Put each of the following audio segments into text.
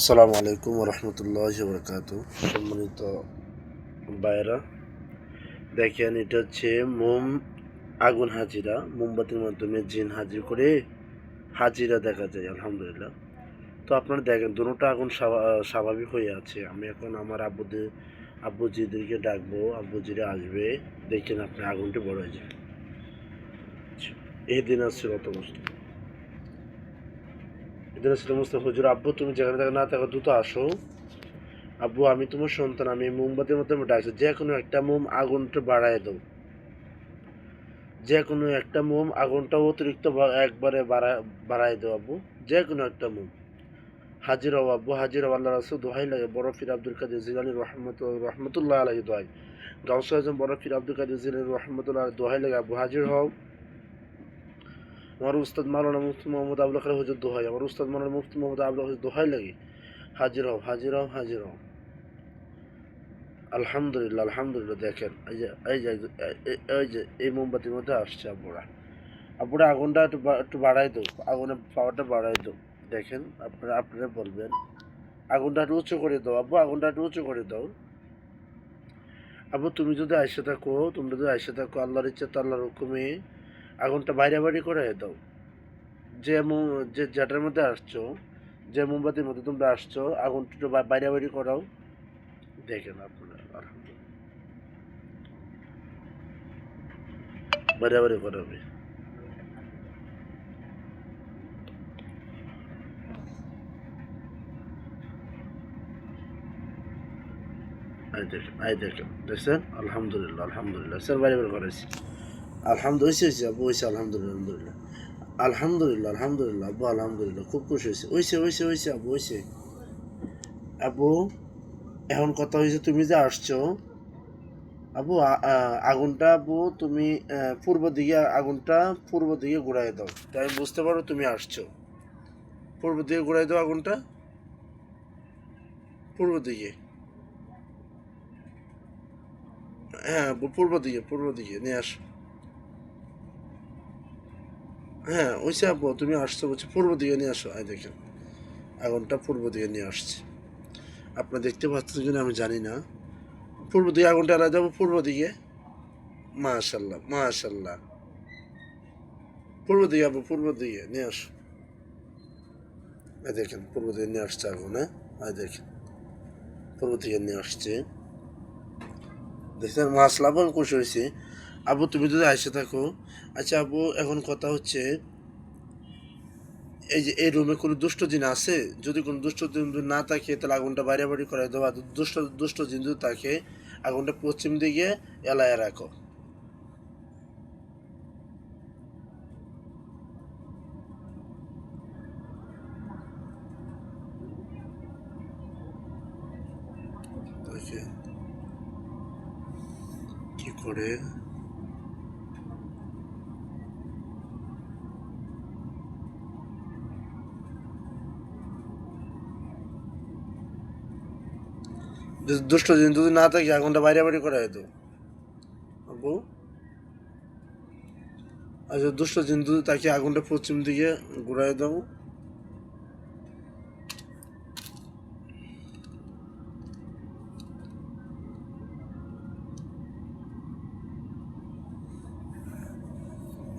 আসসালামু আলাইকুম রহমতুল্লাহ বরকাত সম্মানিত বাইরা দেখেন এটা হচ্ছে মোম আগুন হাজিরা, মোমবাতির মাধ্যমে জিন হাজির করে হাজিরা দেখা যায়, আলহামদুলিল্লাহ। তো আপনারা দেখেন দুটোটা আগুন স্বাভা- স্বাভাবিক হয়ে আছে। আমি এখন আমার আব্বুদের, আব্বুজিদেরকে ডাকবো, আব্বুজিরা আসবে, দেখেন আপনি আগুনটি বড় হয়ে যায় এই দিন আসছে অত কষ্ট এদিন আসলে মুস্তাফা, হুজুর, আব্বু, তুমি যেখানে থাকো না থাকো, দ্রুত আসো। আব্বু, আমি তোমার সন্তান, আমি মোমবাতির মধ্যে ডাকছি। যে কোনো একটা মোম আগুনটা বাড়ায় দাও। যে কোনো একটা মোম আগুনটা অতিরিক্ত একবারে বাড়া- বাড়ায় দাও, আব্বু। যে কোনো একটা মোম। হাজির হও, আব্বু, হাজির হও। আল্লাহ রাসুল দোহাই লাগে। বড় ফির আব্দুল কাদের জিলানি রহমত রহমতুল্লাহ আলহী দোহাই। গাউসা আজম বড় ফির আব্দুল কাদের জিলানি রহমতুল্লাহ দোহাই লাগে। আব্বু, হাজির হও। আমার উস্তাদ মাওলানা মুফতি মোহাম্মদ আবুল খার হুজুর দোহাই, আমার উস্তাদ মাওলানা মুফতি মোহাম্মদ আবুল হুজুর দোহাই লাগে। হাজির হও হাজির হও হাজির হও। আলহামদুলিল্লাহ আলহামদুলিল্লাহ, দেখেন, এই যে এই যে, এই- যে, এই মোমবাতির মধ্যে আসছে আব্বুরা আব্বুরা আগুনটা একটু একটু বাড়াই দাও, আগুনের পাওয়ারটা বাড়াই দাও। দেখেন, আপনারা আপনারা বলবেন, আগুনটা একটু উঁচু করে দাও, আব্বু, আগুনটা একটু উঁচু করে দাও। আব্বু, তুমি যদি আইসে থাকো তুমি যদি আইসে থাকো, আল্লাহর ইচ্ছা, তো আল্লাহর হুকুমে আগুনটা বাইরে বাইরে করে দাও। যে যে যেটার মধ্যে আসছো, যে মোমবাতির মধ্যে তোমরা আসছো, আগুনটা একটু বাইরে বাইরে করাও। দেখেন আপনারা বাইরে বাইরে করাবে। আই দেখেন আই দেখেন, দেখছেন? আলহামদুলিল্লাহ আলহামদুলিল্লাহ। স্যার বাইরে বাইরে করাইছি। আলহামদুলিল্লাহ হয়েছে হয়েছে আবু হয়েছে আলহামদুলিল্লাহ আলহামদুলিল্লাহ আলহামদুলিল্লাহ আলহামদুলিল্লাহ, আব্বু, আলহামদুলিল্লাহ, খুব খুশি হয়েছে হয়েছে হয়েছে হয়েছে আবু হয়েছে আবু এখন কথা হয়েছে তুমি যে আসছো আবু আগুনটা আবু তুমি পূর্ব দিকে আগুনটা পূর্ব দিকে ঘুরাই দাও। তাই বুঝতে পারো তুমি আসছো। পূর্ব দিকে ঘুরাই দাও আগুনটা। পূর্ব দিকে। হ্যাঁ পূর্ব দিকে পূর্ব দিকে, নিয়ে আসো। হ্যাঁ ওইসে আপু তুমি আসছো বলছি, পূর্ব দিকে নিয়ে আসো। আয় দেখেন, আগুনটা পূর্ব দিকে নিয়ে আসছে। আপনারা দেখতে পাচ্ছেন কিনা আমি জানি না। পূর্ব দিকে আগুনটা আলাদা যাব, পূর্ব দিকে? মাশাল্লাহ মাশাল্লাহ পূর্ব দিকে আপু পূর্ব দিকে নিয়ে আসো। এই দেখেন, পূর্ব দিকে নিয়ে আসছে আগুন হ্যাঁ? আয় দেখেন, পূর্ব দিকে নিয়ে আসছে। দেখছেন, মাছ লাভ খুশি হয়েছে। আবু, তুমি যদি আইসে থাকো। আচ্ছা আবু, এখন কথা হচ্ছে, এই যে এই রুমে কোনো দুষ্ট জিন আছে? যদি কোনো দুষ্ট জিন না থাকে, তাহলে আগুনটা বাইরে বাড়ি করে আর দুষ্ট দুষ্ট জিন যদি থাকে, আগুনটা পশ্চিম দিকে এলায় রাখো। কি করে? দুষ্ট যদি না থাকে আগুনটা বাইরে বাড়ি করে দেবো আবু আচ্ছা দুষ্ট জিন যদি তাকে আগুনটা পশ্চিম দিকে ঘুরাই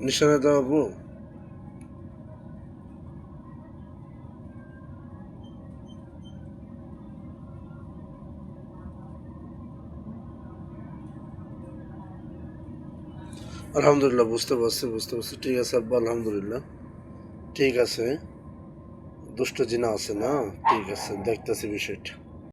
নিশানা দাও আবু আলহামদুলিল্লাহ, বুঝতে পারছি বুঝতে পারছি। ঠিক আছে, আব্বা, আলহামদুলিল্লাহ। ঠিক আছে। দুষ্ট জিনা আছে না? ঠিক আছে, দেখতেছি বিষয়টা।